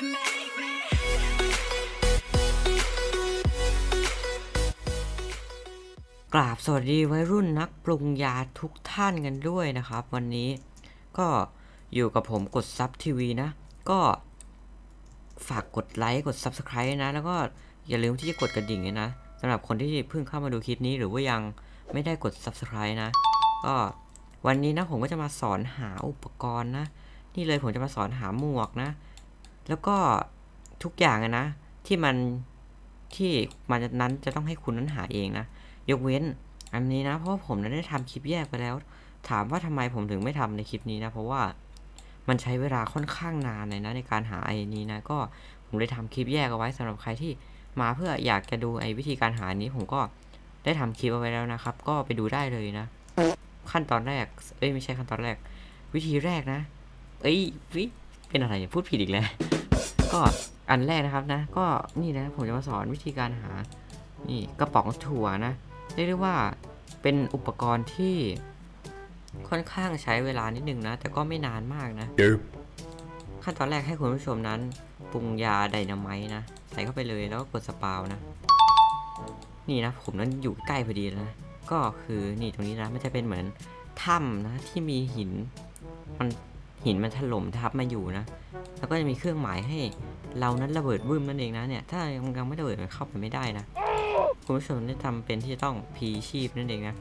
กราบสวัสดีวัยรุ่นนักปรุงยาทุกท่านกันด้วยนะครับ วันนี้ก็อยู่กับผมกดซับทีวีนะ ก็ฝากกดไลค์กด Subscribe นะ แล้วก็อย่าลืมที่จะกดกระดิ่งนะสำหรับคนที่เพิ่งเข้ามาดูคลิปนี้หรือว่ายังไม่ได้กด Subscribe นะ ก็วันนี้นะผมก็จะมาสอนหาอุปกรณ์นะ นี่เลยผมจะมาสอนหาหมวกนะ แล้วก็ทุกอย่างนะ ที่มันที่มันนั้นจะต้องให้คุณนั้นหาเองนะ ยกเว้น อันนี้นะ เพราะผมนั้นได้ทำคลิปแยกไปแล้ว ถามว่าทำไมผมถึงไม่ทำในคลิปนี้นะ เพราะว่ามันใช้เวลาค่อนข้างนานเลยนะ ในการหาไอ้นี้นะ ก็ผมเลยทำคลิปแยกเอาไว้สำหรับใครที่มาเพื่ออยากจะดูไอ้วิธีการหานี้ผมก็ได้ทำคลิปเอาไว้แล้วนะครับ ก็ไปดูได้เลยนะ ขั้นตอนแรก เอ้ยไม่ใช่ขั้นตอนแรก วิธีแรกนะ เอ้ยวิเป็นอะไรพูดผิดอีกแล้ว ก็อันแรกนะครับนะ ก็นี่นะผมจะมาสอนวิธีการหา นี่กระป๋องถั่วนะเรียกได้ว่าเป็นอุปกรณ์ที่ค่อนข้างใช้เวลานิดนึงนะ แต่ก็ไม่นานมากนะ ขั้นตอนแรกให้คุณผู้ชมนั้นปรุงยาไดนาไมต์นะ ใส่เข้าไปเลยแล้วก็กดสปาวนะ นี่นะผมนั้นอยู่ใกล้พอดีนะ ก็คือนี่ตรงนี้นะมันจะเป็นเหมือนถ้ำนะที่มีหิน มันหินมันถล่มทับมาอยู่นะ แล้วก็จะมีเครื่องหมายให้เรานั้นระเบิดวืมนั่นเองนะเนี่ยถ้ายังยังไม่ระเบิดมันเข้าไปไม่ได้นะคุณผู้ชมได้ทำเป็นที่จะต้องพีชีพนั่นเองนะ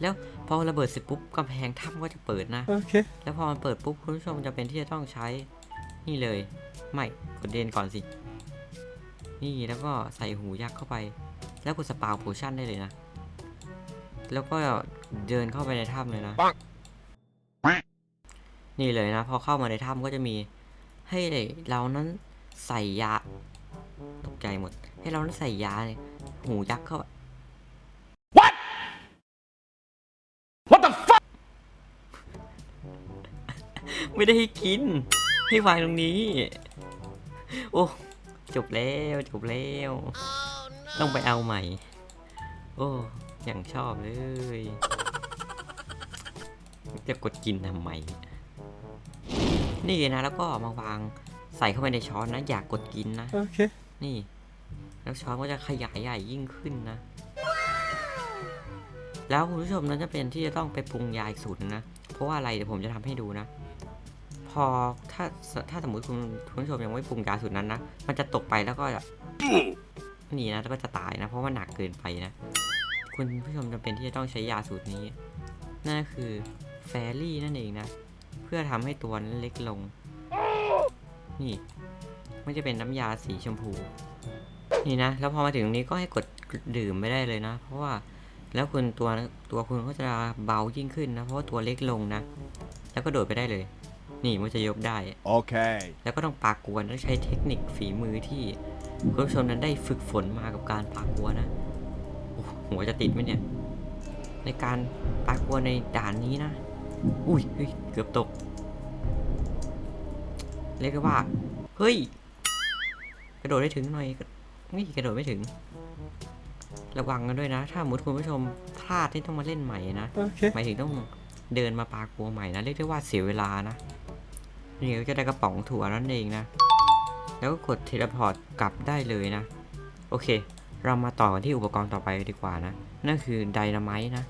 แล้วพอระเบิดเสร็จปุ๊บกำแพงถ้ำก็จะเปิดนะ Okay. แล้วพอมันเปิดปุ๊บคุณผู้ชมจะเป็นที่จะต้องใช้ นี่เลย ไม่ กดเดนก่อนสิ นี่แล้วก็ใส่หูยักษ์เข้าไป แล้วกดสปาวโพชั่นได้เลยนะ แล้วก็เดินเข้าไปในถ้ำเลยนะ นี่เลยนะ พอเข้ามาในถ้ำก็จะมีให้เรานั้นใส่ยา ตกใจหมด ให้เรานั้นใส่ยาเนี่ยหูยักษ์เข้า What the fuck? ไม่ได้ให้กิน ให้วางตรงนี้ โอ้ จบแล้ว จบแล้ว ต้องไปเอาใหม่ โอ้อย่างชอบเลย จะกดกินทำไม นี่นะแล้วก็มาวางใส่เข้าไปในช้อนนะ อยากกดกินนะ Okay. นี่ แล้วช้อนก็จะขยายใหญ่ยิ่งขึ้นนะ แล้วคุณผู้ชมนั้นจะเป็นที่จะต้องไปปรุงยาอีกสูตรหนึงนะ เพราะว่าอะไรเดี๋ยวผมจะทำให้ดูนะ พอถ้าถ้าสมมติคุณคุณผู้ชมยังไม่ปรุงยาสูตรนั้นนะ มันจะตกไปแล้วก็ จะนี่นะแล้วก็จะตายนะ เพราะว่าหนักเกินไปนะ คุณผู้ชมจำเป็นที่จะต้องใช้ยาสูตรนี้ นั่นก็คือแฟรี่นั่นเองนะ เพื่อทำให้ตัวนั้นเล็กลง นี่มันจะเป็นน้ำยาสีชมพู นี่นะ แล้วพอมาถึงตรงนี้ก็ให้กดดื่มไม่ได้เลยนะ เพราะว่าแล้วคุณตัวตัวคุณก็จะเบายิ่งขึ้นนะ เพราะว่าตัวเล็กลงนะ แล้วก็โดดไปได้เลย นี่มันจะยกได้ Okay. แล้วก็ต้องปากกวนต้องใช้เทคนิคฝีมือที่ คุณผู้ชมนั้นได้ฝึกฝนมากับการปากกวนนะโอ้โหหัวจะติดไหมเนี่ย ในการปากกวนในด่านนี้นะ อุ้ยเฮ้ยเกือบตก เรียกได้ว่า เฮ้ย กระโดดได้ถึงหน่อยก็นี่กระโดดไม่ถึง ระวังกันด้วยนะ ถ้าสมมติคุณผู้ชมพลาดที่ต้องมาเล่นใหม่นะ Okay. หมายถึงต้องเดินมาปากัวใหม่นะ เรียกได้ว่าเสียเวลานะนี่ก็จะได้กระป๋องถั่วนั่นเองนะ แล้วก็กดเทเลพอร์ตกลับได้เลยนะ โอเค เรามาต่อกันที่อุปกรณ์ต่อไปดีกว่านะ นั่นคือไดนาไมต์นะ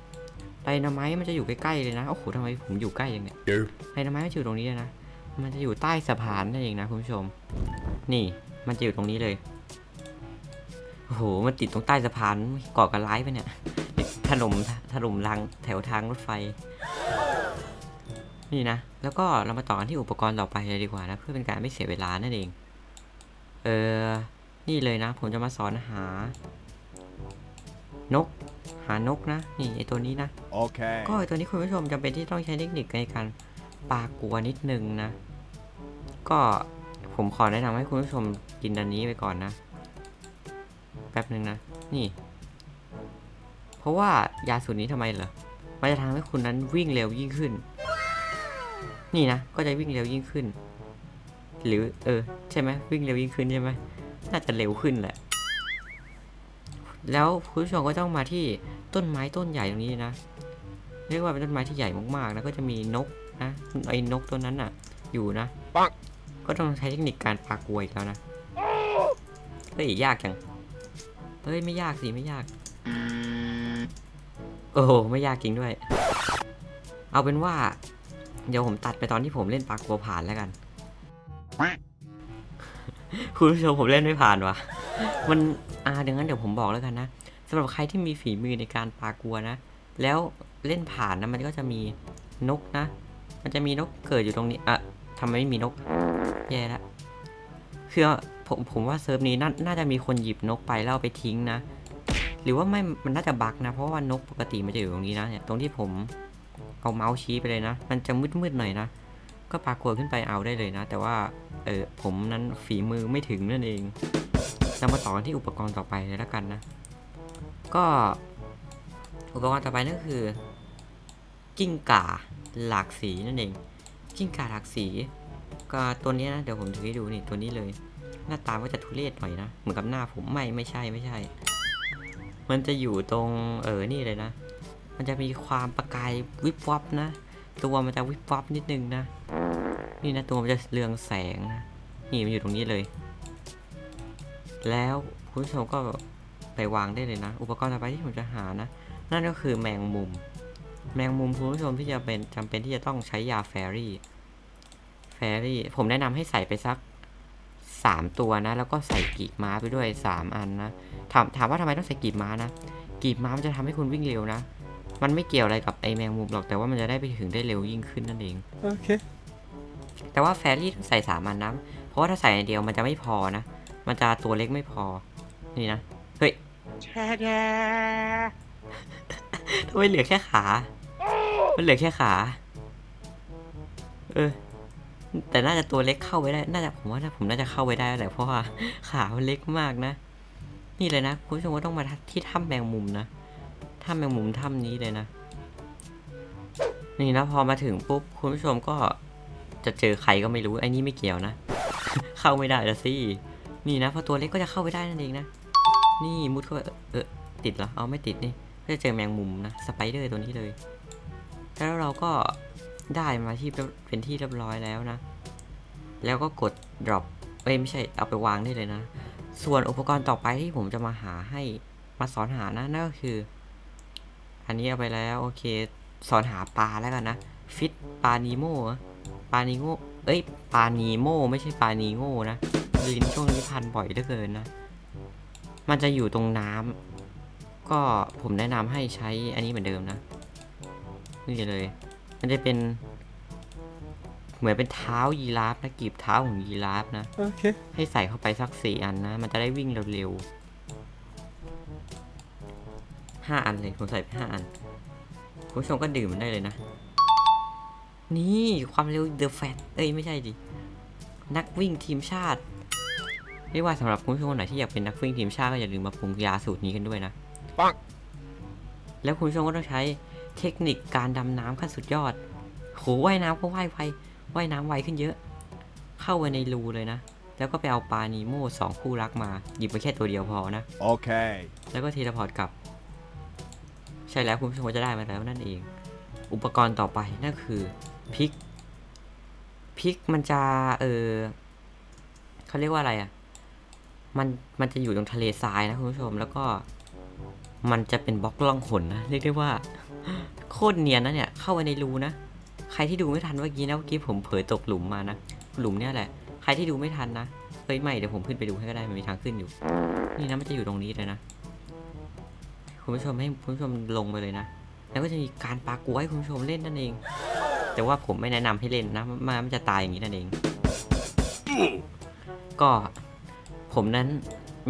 ไดนาไมต์มันจะอยู่ใกล้ๆเลยนะ โอ้โหทำไมผมอยู่ใกล้อย่างเนี้ยไดนาไมต์มันจะอยู่ตรงนี้เลยนะ มันจะอยู่ใต้สะพานนั่นเองนะคุณผู้ชม นี่มันจะอยู่ตรงนี้เลย โอ้โห มันติดตรงใต้สะพานก่อกันร้ายไปเนี่ย ถล่มถล่มรางแถวทางรถไฟ นี่นะ แล้วก็เรามาต่อกันที่อุปกรณ์ต่อไปเลยดีกว่านะ เพื่อเป็นการไม่เสียเวลานั่นเอง เออ นี่เลยนะ ผมจะมาสอนหา นก หานกนะ นี่ไอตัวนี้นะ Okay. ก็ไอ้ตัวนี้คุณผู้ชมจำเป็นที่ต้องใช้เทคนิคในการปากัวนิดนึงนะ ก็ผมขอแนะนำให้คุณผู้ชมกินอันนี้ไปก่อนนะ แป๊บหนึ่งนะ นี่ เพราะว่ายาสูตรนี้ทำไมเหรอ มันจะทำให้คุณนั้นวิ่งเร็วยิ่งขึ้น นี่นะ ก็จะวิ่งเร็วยิ่งขึ้น หรือเออใช่ไหมวิ่งเร็วยิ่งขึ้นใช่ไหมน่าจะเร็วขึ้นแหละ แล้วคุณผู้ชมก็ต้องมาที่ต้นไม้ต้นใหญ่ตรงนี้นะ เรียกว่าเป็นต้นไม้ที่ใหญ่มากๆนะก็จะมีนกนะไอ้นกตัวนั้นน่ะ อยู่นะปังก็ต้องใช้เทคนิคการปากกลวยอีกแล้วนะเฮ้ยยากจังเฮ้ยไม่ยากสิไม่ยาก โอ้โหไม่ยากจริงด้วย เอาเป็นว่า เดี๋ยวผมตัดไปตอนที่ผมเล่นปากกลัวผ่านแล้วกัน คุณผู้ชมผมเล่นไม่ผ่านวะมันอ่าดังนั้นเดี๋ยวผมบอกแล้วกันนะสำหรับใครที่มีฝีมือในการปากลัวนะ แล้วเล่นผ่านนะมันก็จะมีนกนะ มันจะมีนกเกิดอยู่ตรงนี้อะทำไมไม่มีนก แย่ละคือผมผมว่าเซิร์ฟนี้นาน่าจะมีคนหยิบนกไปแล้วไปทิ้งนะ หรือว่าไม่มันน่าจะบักนะ เพราะว่านกปกติมันจะอยู่ตรงนี้นะเนี่ยตรงที่ผมเอาเมาส์ชี้ไปเลยนะ มันจะมืดๆหน่อยนะ ก็ปรากฏขึ้นไปเอาได้เลยนะ แต่ว่าเออผมนั้นฝีมือไม่ถึงนั่นเองเรามาต่อกันที่อุปกรณ์ต่อไปเลยแล้วกันนะ ก็อุปกรณ์ต่อไปนั่นคือ กิ้งก่าหลากสีนั่นเอง กิ้งก่าหลากสี ก็ตัวนี้นะเดี๋ยวผมถือให้ดูนี่ตัวนี้เลย หน้าตาก็จะทุเรศหน่อยนะเหมือนกับหน้าผมไม่ไม่ใช่ไม่ใช่ มันจะอยู่ตรงเออนี่เลยนะ มันจะมีความประกายวิบวับนะ ตัวมันจะวิบวับนิดนึงนะ นี่นะตัวมันจะเรืองแสงนะนี่มันอยู่ตรงนี้เลย แล้วคุณผู้ชมก็ไปวางได้เลยนะ อุปกรณ์ต่อไปที่ผมจะหานะ นั่นก็คือแมงมุม แมงมุมคุณผู้ชมที่จะเป็นจำเป็นที่จะต้องใช้ยาแฟรี่ แฟรี่ ผมแนะนำให้ใส่ไปสักสามตัวนะ แล้วก็ใส่กีบม้าไปด้วยสามอันนะ ถามถามว่าทำไมต้องใส่กีบม้านะ กีบม้ามันจะทำให้คุณวิ่งเร็วนะ มันไม่เกี่ยวอะไรกับไอแมงมุมหรอกแต่ว่ามันจะได้ไปถึงได้เร็วยิ่งขึ้นนั่นเอง Okay. แต่ว่าแฟรี่ต้องใส่สามอันนะเพราะว่าถ้าใส่อันเดียวมันจะไม่พอนะ มันจะตัวเล็กไม่พอ นี่นะเฮ้ยทำไมเหลือแค่ขา มันเหลือแค่ขา เออ แต่น่าจะตัวเล็กเข้าไปได้ น่าจะผมว่าน่าผมน่าจะเข้าไปได้แหละเพราะว่าขามันเล็กมากนะ นี่เลยนะคุณผู้ชมก็ต้องมาที่ถ้ำแมงมุมนะ ถ้ำแมงมุมถ้ำนี้เลยนะ นี่นะพอมาถึงปุ๊บคุณผู้ชมก็จะเจอใครก็ไม่รู้ไอ้นี่ไม่เกี่ยวนะ เข้าไม่ได้ละสินี่นะพอตัวเล็กก็จะเข้าไปได้นั่นเองนะ นี่มุดเข้าไปเออติดเหรอเอาไม่ติดนี่ก็จะเจอแมงมุมนะสไปเดอร์ตัวนี้เลย แล้วเราก็ได้มาที่เป็นที่เรียบร้อยแล้วนะ แล้วก็กด drop เอ้ยไม่ใช่เอาไปวางได้เลยนะ ส่วนอุปกรณ์ต่อไปที่ผมจะมาหาให้มาสอนหานะนั่นก็คือ อันนี้เอาไปแล้วโอเค สอนหาปลาแล้วกันนะ ฟิตปลานีโม่อะปลานีโง่เอ้ยปลานีโม่ไม่ใช่ปลานีโง่นะลิ้นช่วงนี้พันบ่อยเหลือเกินนะ มันจะอยู่ตรงน้ำก็ผมแนะนำให้ใช้อันนี้เหมือนเดิมนะนี่เลย มันจะเป็น เหมือนเป็นเท้ายีราฟนะกีบเท้าของยีราฟนะ Okay. ให้ใส่เข้าไปสักสี่อันนะ มันจะได้วิ่งเร็วๆ ห้าอันเลยผมใส่ไปห้าอันคุณผู้ชมก็ดื่มมันได้เลยนะ นี่ความเร็วเดอะแฟตเอ้ยไม่ใช่ดิ นักวิ่งทีมชาติไม่ว่าสำหรับคุณผู้ชมคนไหนที่อยากเป็นนักวิ่งทีมชาติก็อย่าลืมมาปรุงยาสูตรนี้กันด้วยนะปังแล้วคุณผู้ชมก็ต้องใช้เทคนิคการดำน้ำขั้นสุดยอดโหว่ายน้ำก็ว่ายไวว่ายน้ำไวขึ้นเยอะ เข้าไปในรูเลยนะ แล้วก็ไปเอาปลานีโม่สองคู่รักมา หยิบไปแค่ตัวเดียวพอนะ Okay. แล้วก็เทเลพอร์ตกลับ ใช่แล้วคุณผู้ชมก็จะได้มาแล้วนั่นเอง อุปกรณ์ต่อไปนั่นคือพริกพริกมันจะเออเขาเรียกว่าอะไรอะ่ะ มันมันจะอยู่ตรงทะเลทรายนะคุณผู้ชมแล้วก็ มันจะเป็นบล็อกล่องหนนะเรียกได้ว่า โคตรเนียนนะเนี่ย เข้าไปในรูนะใครที่ดูไม่ทันเมื่อกี้นะเมื่อกี้ผมเผยตกหลุมมานะหลุมเนี่ยแหละ ใครที่ดูไม่ทันนะเฮ้ยไม่เดี๋ยวผมขึ้นไปดูให้ก็ได้มันมีทางขึ้นอยู่ นี่นะมันจะอยู่ตรงนี้เลยนะ คุณผู้ชมให้คุณผู้ชมลงไปเลยนะ แล้วก็จะมีการปากัวให้คุณผู้ชมเล่นนั่นเอง แต่ว่าผมไม่แนะนำให้เล่นนะมามันจะตายอย่างนี้นั่นเอง ก็ผมนั้น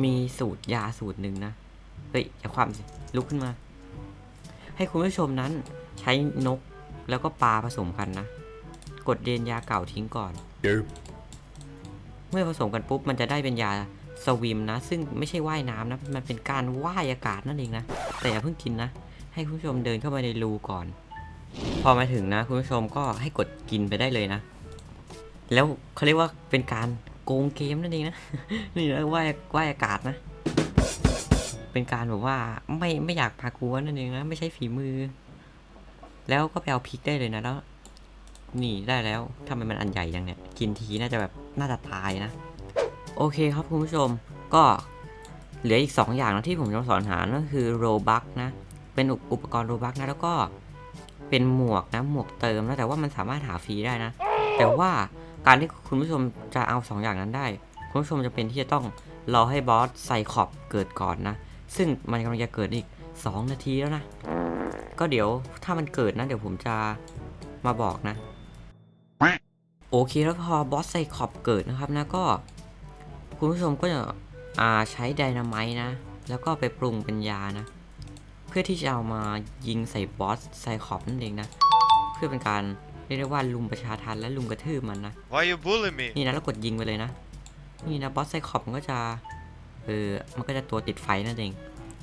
มีสูตรยาสูตรหนึ่งนะ เฮ้ยอย่าความสิลุกขึ้นมา ให้คุณผู้ชมนั้นใช้นกแล้วก็ปลาผสมกันนะ กดเดนยาเก่าทิ้งก่อน Derp. เมื่อผสมกันปุ๊บมันจะได้เป็นยา สวิมนะ ซึ่งไม่ใช่ว่ายน้ำนะ มันเป็นการว่ายอากาศนั่นเองนะ แต่อย่าเพิ่งกินนะ ให้คุณผู้ชมเดินเข้าไปในรูก่อน พอมาถึงนะ คุณผู้ชมก็ให้กดกินไปได้เลยนะ แล้วเขาเรียกว่าเป็นการโกงเกมนั่นเองนะ นี่นะว่ายว่ายอากาศนะ เป็นการแบบว่าไม่ไม่อยากพากวนนั่นเองนะ ไม่ใช่ฝีมือ แล้วก็ไปเอาพริกได้เลยนะแล้ว นี่ได้แล้วทำไมมันอันใหญ่ยังเนี่ย กินทีน่าจะแบบน่าจะตายนะ โอเคครับคุณผู้ชมก็เหลืออีก 2 อย่างนะที่ผมจะสอนหานั่นคือโรบักนะ เป็นอุอุปกรณ์โรบักนะแล้วก็เป็นหมวกนะหมวกเติมนะแต่ว่ามันสามารถหาฟรีได้นะ แต่ว่าการที่คุณผู้ชมจะเอา 2 อย่างนั้นได้ คุณผู้ชมจะเป็นที่จะต้องรอให้บอสไซคอบเกิดก่อนนะ ซึ่งมันกำลังจะเกิดอีก 2 นาทีแล้วนะ ก็เดี๋ยวถ้ามันเกิดนะเดี๋ยวผมจะมาบอกนะ โอเคแล้วพอบอสไซคอบเกิดนะครับนะก็ คุณผู้ชมก็จะอ่าใช้ไดนาไมต์นะ แล้วก็ไปปรุงเป็นยานะ เพื่อที่จะเอามายิงใส่บอสไซคอบนั่นเองนะ เพื่อเป็นการเรียกได้ว่าลุมประชาทันและลุมกระทืบมันนะ Why you bully me? นี่นะแล้วกดยิงไปเลยนะ นี่นะบอสไซคอบมันก็จะเออมันก็จะตัวติดไฟนั่นเอง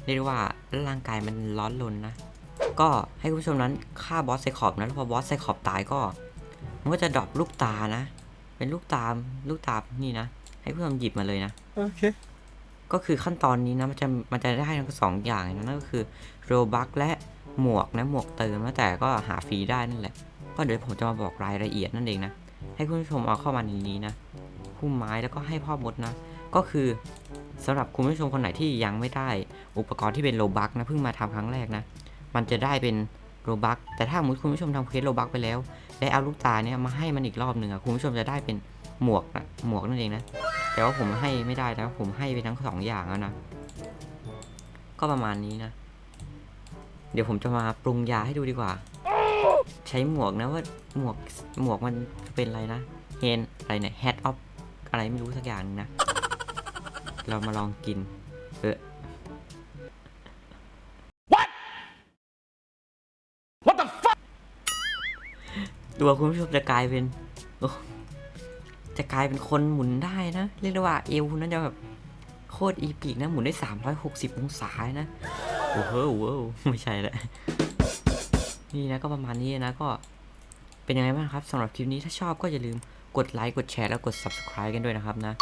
เรียกได้ว่าร่างกายมันร้อนรนนะ ก็ให้คุณผู้ชมนั้นฆ่าบอสไซคอบนะแล้วพอบอสไซคอบตายก็ มันก็จะดรอปลูกตานะ เป็นลูกตามลูกตานี่นะ ให้ผู้ชมหยิบมาเลยนะ Okay. ก็คือขั้นตอนนี้นะมันจะมันจะได้ทั้งสองอย่างนะนั่นก็คือโรบักและหมวกนะหมวกเติมนะแต่ก็หาฟรีได้นั่นแหละ ก็เดี๋ยวผมจะมาบอกรายละเอียดนั่นเองนะ ให้คุณผู้ชมเอาเข้ามาในนี้นะพุ่มไม้แล้วก็ให้พ่อมดนะ ก็คือสำหรับคุณผู้ชมคนไหนที่ยังไม่ได้ อุปกรณ์ที่เป็นโรบักนะเพิ่งมาทำครั้งแรกนะ มันจะได้เป็นโรบักแต่ถ้าสมมติคุณผู้ชมทำเควสโรบักไปแล้วได้เอาลูกตาเนี่ยมาให้มันอีกรอบหนึ่งอะคุณผู้ชมจะได้เป็นหมวกนะหมวกนั่นเองนะ แต่ว่าผมให้ไม่ได้แล้วผมให้ไปทั้งสองอย่างแล้วนะ ก็ประมาณนี้นะ เดี๋ยวผมจะมาปรุงยาให้ดูดีกว่า ใช้หมวกนะว่าหมวกหมวกมันเป็นอะไรนะเฮนอะไรเนี่ย head of อะไรไม่รู้สักอย่างหนึงนะ เรามาลองกิน เออ What the fuck? ตัวคุณผู้ชมจะกลายเป็นโอ้ จะกลายเป็นคนหมุนได้นะ เรียกได้ว่าเอวคุณนั้นจะแบบโคตรอีปีกนะ หมุนได้ 360 องศานะ โอ้โหเว้าวไม่ใช่แหละ นี่นะก็ประมาณนี้นะก็เป็นยังไงบ้างครับสำหรับคลิปนี้ถ้าชอบก็อย่าลืมกดไลค์กดแชร์แล้วกด subscribe กันด้วยนะครับนะ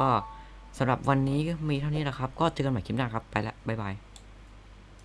ก็สำหรับวันนี้ก็มีเท่านี้แหละครับ ก็เจอกันใหม่คลิปหน้าครับ ไปละบ๊ายบาย